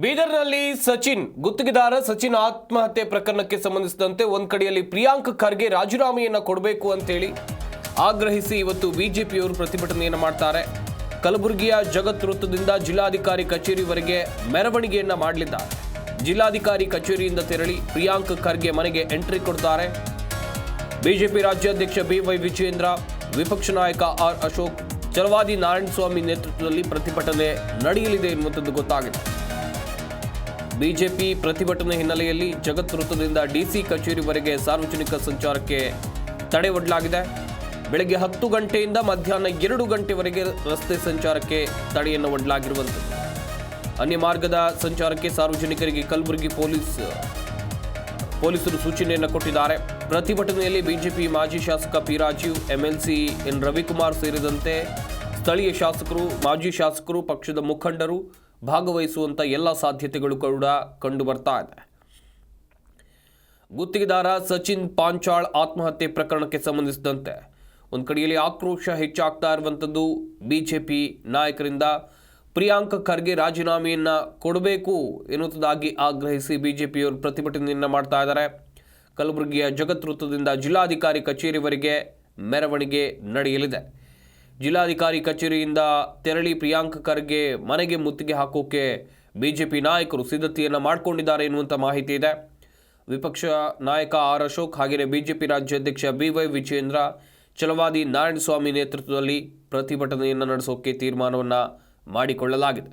ಬೀದರ್ನಲ್ಲಿ ಸಚಿನ್, ಗುತ್ತಿಗೆದಾರ ಸಚಿನ್ ಆತ್ಮಹತ್ಯೆ ಪ್ರಕರಣಕ್ಕೆ ಸಂಬಂಧಿಸಿದಂತೆ ಒಂದು ಕಡೆಯಲ್ಲಿ ಪ್ರಿಯಾಂಕ್ ಖರ್ಗೆ ರಾಜೀನಾಮೆಯನ್ನು ಕೊಡಬೇಕು ಅಂತೇಳಿ ಆಗ್ರಹಿಸಿ ಇವತ್ತು ಬಿಜೆಪಿಯವರು ಪ್ರತಿಭಟನೆಯನ್ನು ಮಾಡ್ತಾರೆ. ಕಲಬುರಗಿಯ ಜಗತ್ ವೃತ್ತದಿಂದ ಜಿಲ್ಲಾಧಿಕಾರಿ ಕಚೇರಿವರೆಗೆ ಮೆರವಣಿಗೆಯನ್ನು ಮಾಡಲಿದ್ದಾರೆ. ಜಿಲ್ಲಾಧಿಕಾರಿ ಕಚೇರಿಯಿಂದ ತೆರಳಿ ಪ್ರಿಯಾಂಕ್ ಖರ್ಗೆ ಮನೆಗೆ ಎಂಟ್ರಿ ಕೊಡ್ತಾರೆ. ಬಿಜೆಪಿ ರಾಜ್ಯಾಧ್ಯಕ್ಷ ಬಿವೈ ವಿಜಯೇಂದ್ರ, ವಿಪಕ್ಷ ನಾಯಕ ಆರ್ ಅಶೋಕ್, ಚಲವಾದಿ ನಾರಾಯಣಸ್ವಾಮಿ ನೇತೃತ್ವದಲ್ಲಿ ಪ್ರತಿಭಟನೆ ನಡೆಯಲಿದೆ ಎನ್ನುವಂಥದ್ದು ಗೊತ್ತಾಗಿದೆ. ಬಿಜೆಪಿ ಪ್ರತಿಭಟನೆ ಹಿನ್ನೆಲೆಯಲ್ಲಿ ಜಗತ್ ವೃತ್ತದಿಂದ ಡಿಸಿ ಕಚೇರಿವರೆಗೆ ಸಾರ್ವಜನಿಕ ಸಂಚಾರಕ್ಕೆ ತಡೆ ಒಡ್ಡಲಾಗಿದೆ. ಬೆಳಗ್ಗೆ ಹತ್ತು ಗಂಟೆಯಿಂದ ಮಧ್ಯಾಹ್ನ ಎರಡು ಗಂಟೆವರೆಗೆ ರಸ್ತೆ ಸಂಚಾರಕ್ಕೆ ತಡೆಯನ್ನು ಒಡ್ಲಾಗಿರುವಂತೆ ಅನ್ಯ ಮಾರ್ಗದ ಸಂಚಾರಕ್ಕೆ ಸಾರ್ವಜನಿಕರಿಗೆ ಕಲಬುರಗಿ ಪೊಲೀಸ್, ಪೊಲೀಸರು ಸೂಚನೆಯನ್ನು ಕೊಟ್ಟಿದ್ದಾರೆ. ಪ್ರತಿಭಟನೆಯಲ್ಲಿ ಬಿಜೆಪಿ ಮಾಜಿ ಶಾಸಕ P Rajeev, MLC N Ravikumar ಸೇರಿದಂತೆ ಸ್ಥಳೀಯ ಶಾಸಕರು, ಮಾಜಿ ಶಾಸಕರು, ಪಕ್ಷದ ಮುಖಂಡರು ಭಾಗವಹಿಸುವಂತ ಎಲ್ಲ ಸಾಧ್ಯತೆಗಳು ಕೂಡ ಕಂಡು ಬರ್ತಾ ಇದೆ. ಗುತ್ತಿಗೆದಾರ ಸಚಿನ್ ಪಾಂಚಾಳ್ ಆತ್ಮಹತ್ಯೆ ಪ್ರಕರಣಕ್ಕೆ ಸಂಬಂಧಿಸಿದಂತೆ ಒಂದು ಕಡೆಯಲ್ಲಿ ಆಕ್ರೋಶ ಹೆಚ್ಚಾಗ್ತಾ ಇರುವಂಥದ್ದು ಬಿ ಜೆ ಪಿ ನಾಯಕರಿಂದ. ಪ್ರಿಯಾಂಕ ಖರ್ಗೆ ರಾಜೀನಾಮೆಯನ್ನು ಕೊಡಬೇಕು ಎನ್ನುವುದಾಗಿ ಆಗ್ರಹಿಸಿ ಬಿ ಜೆ ಪಿಯವರು ಪ್ರತಿಭಟನೆಯನ್ನು ಮಾಡ್ತಾ ಇದ್ದಾರೆ. ಕಲಬುರಗಿಯ ಜಗತ್ ವೃತ್ತದಿಂದ ಜಿಲ್ಲಾಧಿಕಾರಿ ಕಚೇರಿವರೆಗೆ ಮೆರವಣಿಗೆ ನಡೆಯಲಿದೆ. ಜಿಲ್ಲಾಧಿಕಾರಿ ಕಚೇರಿಯಿಂದ ತೆರಳಿ ಪ್ರಿಯಾಂಕ್ ಖರ್ಗೆ ಮನೆಗೆ ಮುತ್ತಿಗೆ ಹಾಕೋಕೆ ಬಿಜೆಪಿ ನಾಯಕರು ಸಿದ್ಧತೆಯನ್ನು ಮಾಡಿಕೊಂಡಿದ್ದಾರೆ ಎನ್ನುವಂಥ ಮಾಹಿತಿ ಇದೆ. ವಿಪಕ್ಷ ನಾಯಕ ಆರ್ ಅಶೋಕ್ ಹಾಗೆಯೇ ಬಿಜೆಪಿ ರಾಜ್ಯಾಧ್ಯಕ್ಷ ಬಿ ವೈ ವಿಜೇಂದ್ರ ಛಲವಾದಿ ನಾರಾಯಣಸ್ವಾಮಿ ನೇತೃತ್ವದಲ್ಲಿ ಪ್ರತಿಭಟನೆಯನ್ನು ನಡೆಸೋಕೆ ತೀರ್ಮಾನವನ್ನು ಮಾಡಿಕೊಳ್ಳಲಾಗಿದೆ.